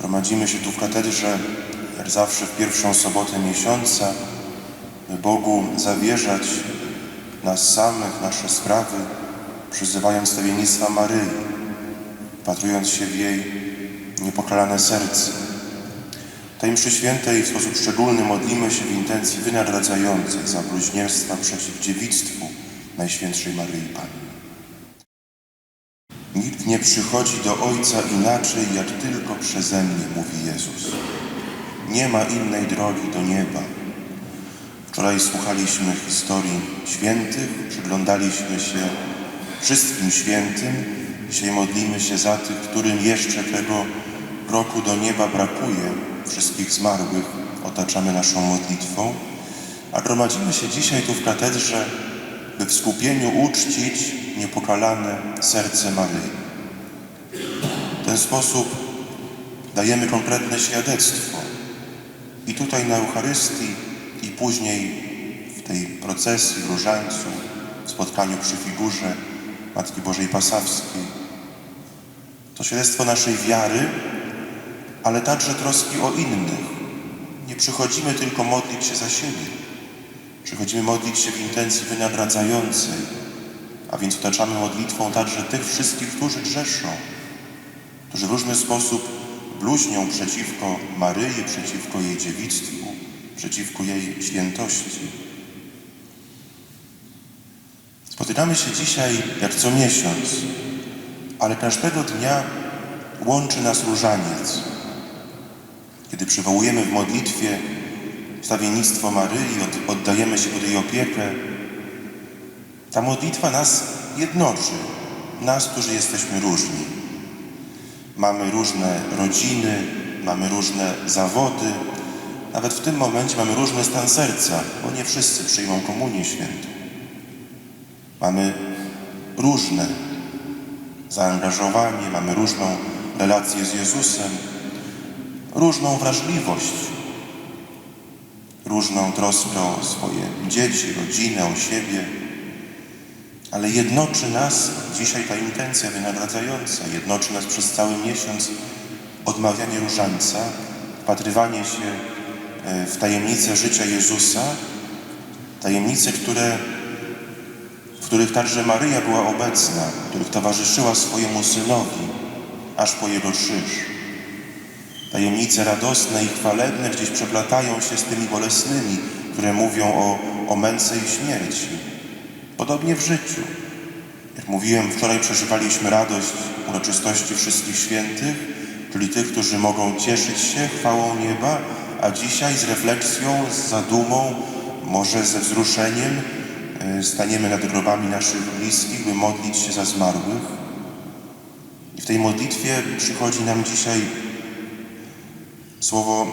Gromadzimy się tu w katedrze, jak zawsze w pierwszą sobotę miesiąca, by Bogu zawierzać nas samych, nasze sprawy, przyzywając stawiennictwa Maryi, patrując się w jej niepokalane serce. Tej mszy świętej w sposób szczególny modlimy się w intencji wynagradzającej za bluźnierstwa przeciw dziewictwu Najświętszej Maryi Panny. Nikt nie przychodzi do Ojca inaczej, jak tylko przeze mnie, mówi Jezus. Nie ma innej drogi do nieba. Wczoraj słuchaliśmy historii świętych, przyglądaliśmy się wszystkim świętym. Dzisiaj modlimy się za tych, którym jeszcze tego kroku do nieba brakuje. Wszystkich zmarłych otaczamy naszą modlitwą, a gromadzimy się dzisiaj tu w katedrze, by w skupieniu uczcić niepokalane serce Maryi. W ten sposób dajemy konkretne świadectwo i tutaj na Eucharystii, i później w tej procesji, w różańcu, w spotkaniu przy figurze Matki Bożej Pasawskiej. To świadectwo naszej wiary, ale także troski o innych. Nie przychodzimy tylko modlić się za siebie. Przychodzimy modlić się w intencji wynagradzającej, a więc otaczamy modlitwą także tych wszystkich, którzy grzeszą, którzy w różny sposób bluźnią przeciwko Maryi, przeciwko jej dziewictwu, przeciwko jej świętości. Spotykamy się dzisiaj jak co miesiąc, ale każdego dnia łączy nas różaniec. Kiedy przywołujemy w modlitwie stawiennictwo Maryi, od, oddajemy się pod jej opiekę, ta modlitwa nas jednoczy, nas, którzy jesteśmy różni. Mamy różne rodziny, mamy różne zawody, nawet w tym momencie mamy różny stan serca, bo nie wszyscy przyjmą komunię świętą. Mamy różne zaangażowanie, mamy różną relację z Jezusem, różną wrażliwość, różną troskę o swoje dzieci, rodzinę, o siebie, ale jednoczy nas dzisiaj ta intencja wynagradzająca, jednoczy nas przez cały miesiąc odmawianie różańca, wpatrywanie się e, w tajemnice życia Jezusa, tajemnice, które, w których także Maryja była obecna, których towarzyszyła swojemu Synowi, aż po Jego krzyż. Tajemnice radosne i chwalebne gdzieś przeplatają się z tymi bolesnymi, które mówią o, o męce i śmierci. Podobnie w życiu. Jak mówiłem, wczoraj przeżywaliśmy radość uroczystości wszystkich świętych, czyli tych, którzy mogą cieszyć się chwałą nieba, a dzisiaj z refleksją, z zadumą, może ze wzruszeniem e, staniemy nad grobami naszych bliskich, by modlić się za zmarłych. I w tej modlitwie przychodzi nam dzisiaj słowo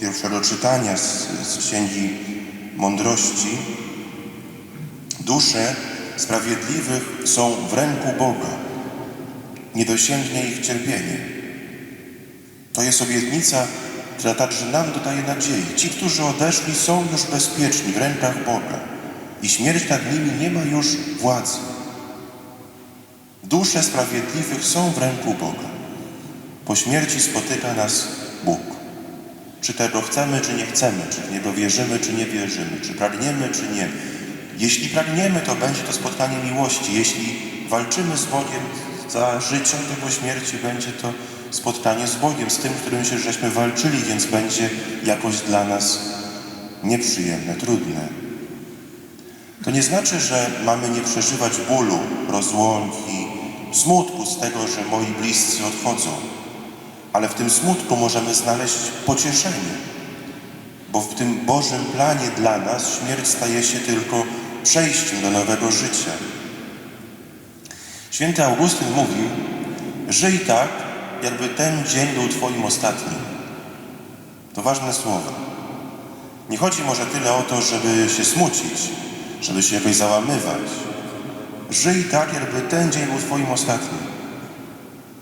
pierwszego czytania z, z Księgi Mądrości. Dusze sprawiedliwych są w ręku Boga. Nie dosięgnie ich cierpienie. To jest obietnica, która także nam dodaje nadziei. Ci, którzy odeszli, są już bezpieczni w rękach Boga i śmierć nad nimi nie ma już władzy. Dusze sprawiedliwych są w ręku Boga. Po śmierci spotyka nas Bóg. Czy tego chcemy, czy nie chcemy, czy w Niego wierzymy, czy nie wierzymy, czy pragniemy, czy nie. Jeśli pragniemy, to będzie to spotkanie miłości. Jeśli walczymy z Bogiem za życia, to po śmierci będzie to spotkanie z Bogiem, z tym, którym się żeśmy walczyli, więc będzie jakoś dla nas nieprzyjemne, trudne. To nie znaczy, że mamy nie przeżywać bólu, rozłąki, smutku z tego, że moi bliscy odchodzą, ale w tym smutku możemy znaleźć pocieszenie, bo w tym Bożym planie dla nas śmierć staje się tylko przejściem do nowego życia. Święty Augustyn mówił, żyj tak, jakby ten dzień był Twoim ostatnim. To ważne słowo. Nie chodzi może tyle o to, żeby się smucić, żeby się jakoś załamywać. Żyj tak, jakby ten dzień był Twoim ostatnim.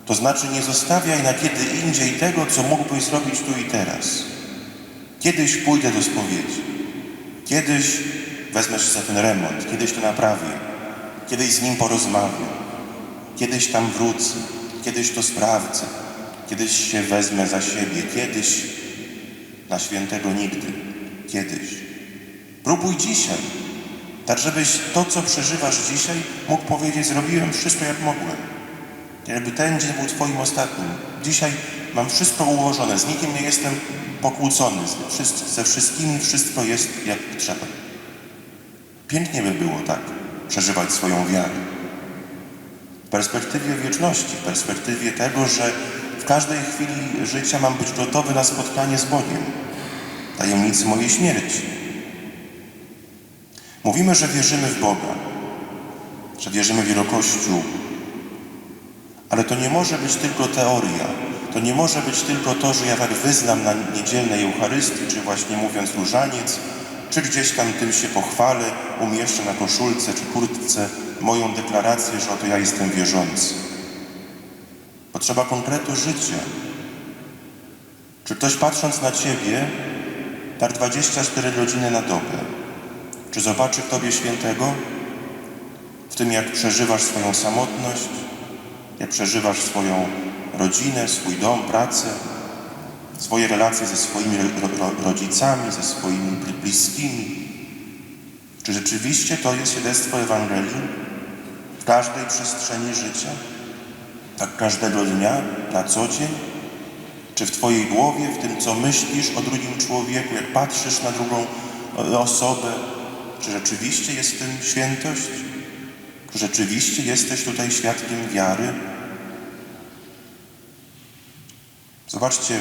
To znaczy nie zostawiaj na kiedy indziej tego, co mógłbyś zrobić tu i teraz. Kiedyś pójdę do spowiedzi. Kiedyś wezmę się za ten remont, kiedyś to naprawię, kiedyś z nim porozmawiam, kiedyś tam wrócę, kiedyś to sprawdzę, kiedyś się wezmę za siebie, kiedyś na świętego nigdy, kiedyś. Próbuj dzisiaj, tak żebyś to, co przeżywasz dzisiaj, mógł powiedzieć, zrobiłem wszystko jak mogłem. Jakby ten dzień był Twoim ostatnim. Dzisiaj mam wszystko ułożone, z nikim nie jestem pokłócony, ze wszystkimi wszystko jest jak trzeba. Pięknie by było tak przeżywać swoją wiarę. W perspektywie wieczności, w perspektywie tego, że w każdej chwili życia mam być gotowy na spotkanie z Bogiem, tajemnicy mojej śmierci. Mówimy, że wierzymy w Boga, że wierzymy w Jego Kościół, ale to nie może być tylko teoria. To nie może być tylko to, że ja tak wyznam na niedzielnej Eucharystii, czy właśnie mówiąc różaniec, czy gdzieś tam tym się pochwalę, umieszczę na koszulce czy kurtce moją deklarację, że oto ja jestem wierzący. Potrzeba konkretu życia. Czy ktoś patrząc na Ciebie, tak 24 godziny na dobę, czy zobaczy w Tobie świętego? W tym, jak przeżywasz swoją samotność, jak przeżywasz swoją rodzinę, swój dom, pracę, swoje relacje ze swoimi ro, ro, rodzicami, ze swoimi bli- bliskimi. Czy rzeczywiście to jest świadectwo Ewangelii w każdej przestrzeni życia? Tak każdego dnia, na co dzień? Czy w Twojej głowie, w tym, co myślisz o drugim człowieku, jak patrzysz na drugą e, osobę, czy rzeczywiście jest w tym świętość? Czy rzeczywiście jesteś tutaj świadkiem wiary? Zobaczcie,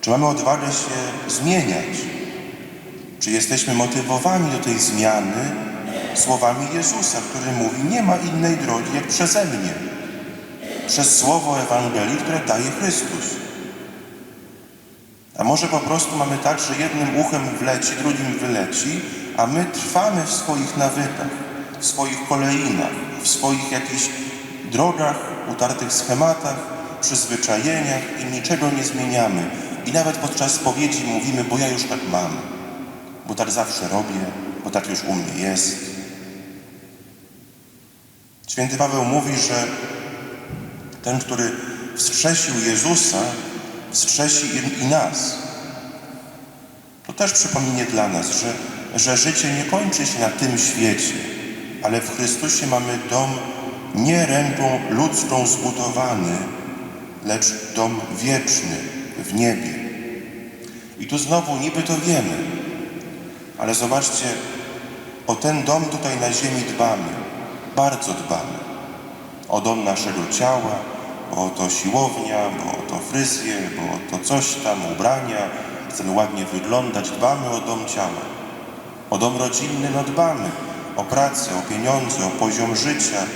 czy mamy odwagę się zmieniać? Czy jesteśmy motywowani do tej zmiany słowami Jezusa, który mówi: Nie ma innej drogi jak przeze mnie, przez słowo Ewangelii, które daje Chrystus. A może po prostu mamy tak, że jednym uchem wleci, drugim wyleci, a my trwamy w swoich nawykach, w swoich kolejnach, w swoich jakichś drogach, utartych schematach, przyzwyczajeniach i niczego nie zmieniamy. I nawet podczas spowiedzi mówimy, bo ja już tak mam, bo tak zawsze robię, bo tak już u mnie jest. Święty Paweł mówi, że ten, który wskrzesił Jezusa, wskrzesi i, nas. To też przypomnienie dla nas, że, że życie nie kończy się na tym świecie, ale w Chrystusie mamy dom nie ręką ludzką zbudowany, lecz dom wieczny w niebie. I tu znowu niby to wiemy, ale zobaczcie, o ten dom tutaj na ziemi dbamy, bardzo dbamy. O dom naszego ciała, bo to siłownia, bo to fryzjer, bo to coś tam, ubrania, chcemy ładnie wyglądać, dbamy o dom ciała. O dom rodzinny no dbamy, o pracę, o pieniądze, o poziom życia,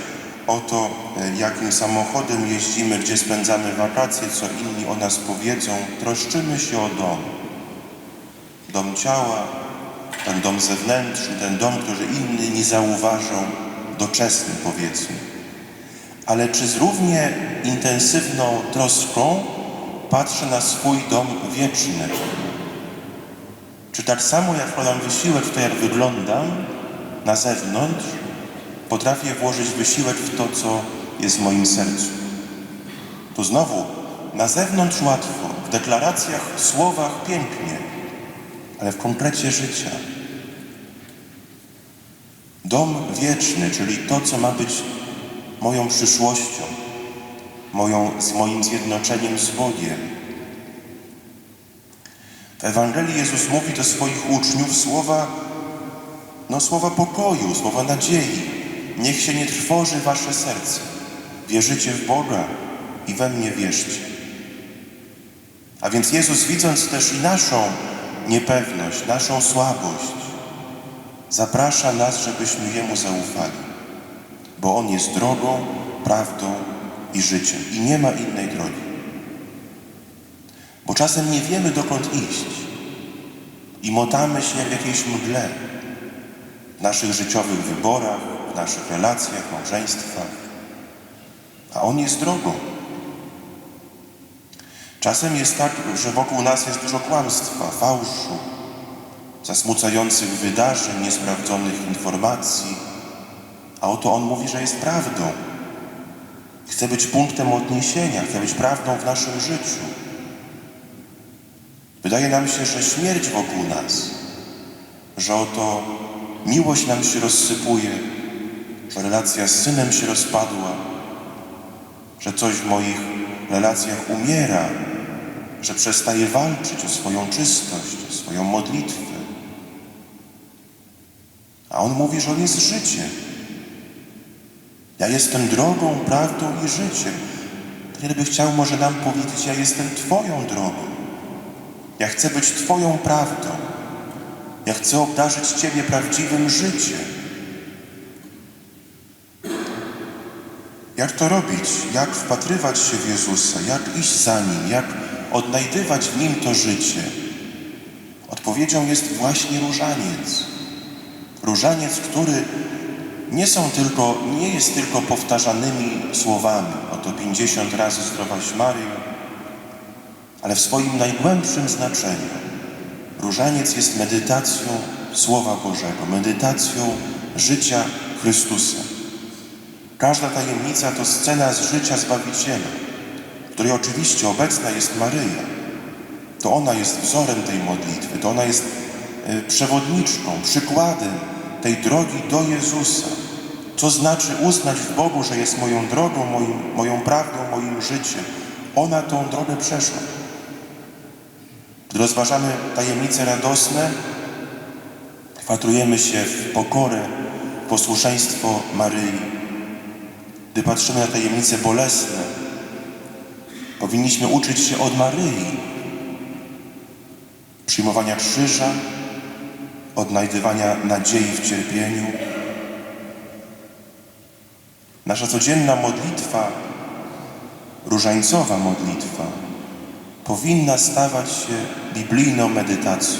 o to, e, jakim samochodem jeździmy, gdzie spędzamy wakacje, co inni o nas powiedzą. Troszczymy się o dom. Dom ciała, ten dom zewnętrzny, ten dom, który inni nie zauważą, doczesny powiedzmy. Ale czy z równie intensywną troską patrzę na swój dom wieczny? Czy tak samo jak wkładam wysiłek w to, jak wyglądam na zewnątrz, potrafię włożyć wysiłek w to, co jest w moim sercu? Tu znowu, na zewnątrz łatwo, w deklaracjach, słowach pięknie, ale w konkrecie życia. Dom wieczny, czyli to, co ma być moją przyszłością, moją, z moim zjednoczeniem z Bogiem. W Ewangelii Jezus mówi do swoich uczniów słowa, no słowa pokoju, słowa nadziei. Niech się nie trwoży wasze serce. Wierzycie w Boga i we mnie wierzcie. A więc Jezus, widząc też i naszą niepewność, naszą słabość, zaprasza nas, żebyśmy Jemu zaufali bo On jest drogą, prawdą i życiem i nie ma innej drogi. Bo czasem nie wiemy, dokąd iść i motamy się w jakiejś mgle w naszych życiowych wyborach, w naszych relacjach, małżeństwach, a On jest drogą. Czasem jest tak, że wokół nas jest dużo kłamstwa, fałszu, zasmucających wydarzeń, niesprawdzonych informacji, a oto On mówi, że jest prawdą. Chce być punktem odniesienia, chce być prawdą w naszym życiu. Wydaje nam się, że śmierć wokół nas, że oto miłość nam się rozsypuje, relacja z synem się rozpadła, że coś w moich relacjach umiera, że przestaje walczyć o swoją czystość, o swoją modlitwę. A on mówi, że on jest życiem. Ja jestem drogą, prawdą i życiem. Ten by chciał może nam powiedzieć, ja jestem Twoją drogą. Ja chcę być Twoją prawdą. Ja chcę obdarzyć Ciebie prawdziwym życiem. Jak to robić? Jak wpatrywać się w Jezusa? Jak iść za Nim? Jak odnajdywać w Nim to życie? Odpowiedzią jest właśnie różaniec. Różaniec, który nie są tylko, nie jest tylko powtarzanymi słowami. Oto 50 razy zdrowaś Maryjo, ale w swoim najgłębszym znaczeniu. Różaniec jest medytacją Słowa Bożego, medytacją życia Chrystusa. Każda tajemnica to scena z życia Zbawiciela, w której oczywiście obecna jest Maryja. To ona jest wzorem tej modlitwy, to ona jest e, przewodniczką, przykładem tej drogi do Jezusa. Co znaczy uznać w Bogu, że jest moją drogą, moim, moją prawdą, moim życiem. Ona tą drogę przeszła. Gdy rozważamy tajemnice radosne, wpatrujemy się w pokorę, posłuszeństwo Maryi. Gdy patrzymy na tajemnice bolesne, powinniśmy uczyć się od Maryi przyjmowania krzyża, odnajdywania nadziei w cierpieniu. Nasza codzienna modlitwa, różańcowa modlitwa, powinna stawać się biblijną medytacją.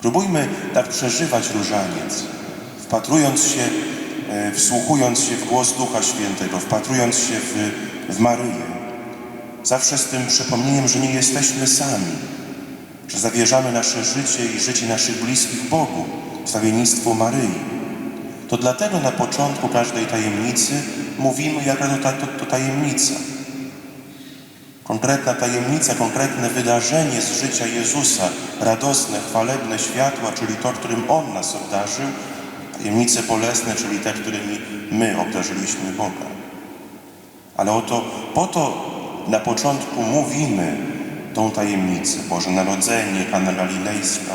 Próbujmy tak przeżywać różaniec, wpatrując się, e, wsłuchując się w głos Ducha Świętego, wpatrując się w, w Maryję. Zawsze z tym przypomnieniem, że nie jesteśmy sami, że zawierzamy nasze życie i życie naszych bliskich Bogu, stawiennictwu Maryi. To dlatego na początku każdej tajemnicy mówimy, jaka to, ta, to, to tajemnica. Konkretna tajemnica, konkretne wydarzenie z życia Jezusa, radosne, chwalebne światła, czyli to, którym On nas obdarzył, tajemnice bolesne, czyli te, którymi my obdarzyliśmy Boga. Ale oto po to na początku mówimy tą tajemnicę. Boże Narodzenie, Kana Galilejska,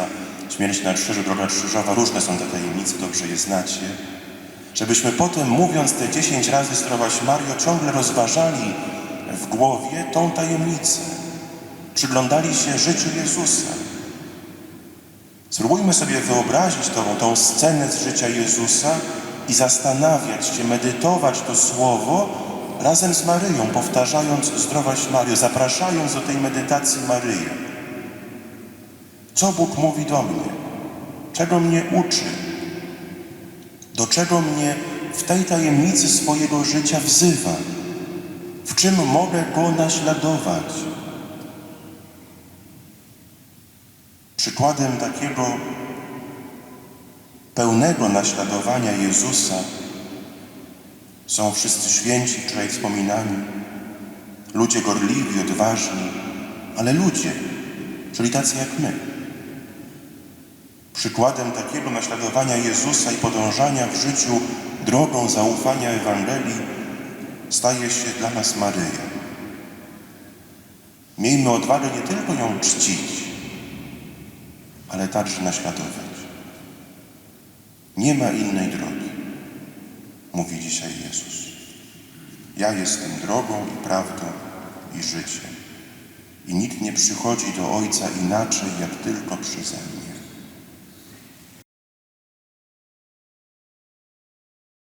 śmierć na krzyżu, droga krzyżowa, różne są te tajemnice, dobrze je znacie. Żebyśmy potem, mówiąc te dziesięć razy Zdrowaś Mario, ciągle rozważali w głowie tą tajemnicę. Przyglądali się życiu Jezusa. Spróbujmy sobie wyobrazić tą, tą scenę z życia Jezusa i zastanawiać się, medytować to słowo razem z Maryją, powtarzając Zdrowaś Mario, zapraszając do tej medytacji Maryję. Co Bóg mówi do mnie? Czego mnie uczy? Do czego mnie w tej tajemnicy swojego życia wzywa? W czym mogę Go naśladować? Przykładem takiego pełnego naśladowania Jezusa są wszyscy święci, wczoraj wspominani, ludzie gorliwi, odważni, ale ludzie, czyli tacy jak my. Przykładem takiego naśladowania Jezusa i podążania w życiu drogą zaufania Ewangelii staje się dla nas Maryja. Miejmy odwagę nie tylko ją czcić, ale także naśladować. Nie ma innej drogi, mówi dzisiaj Jezus. Ja jestem drogą i prawdą i życiem. I nikt nie przychodzi do Ojca inaczej, jak tylko przeze mnie.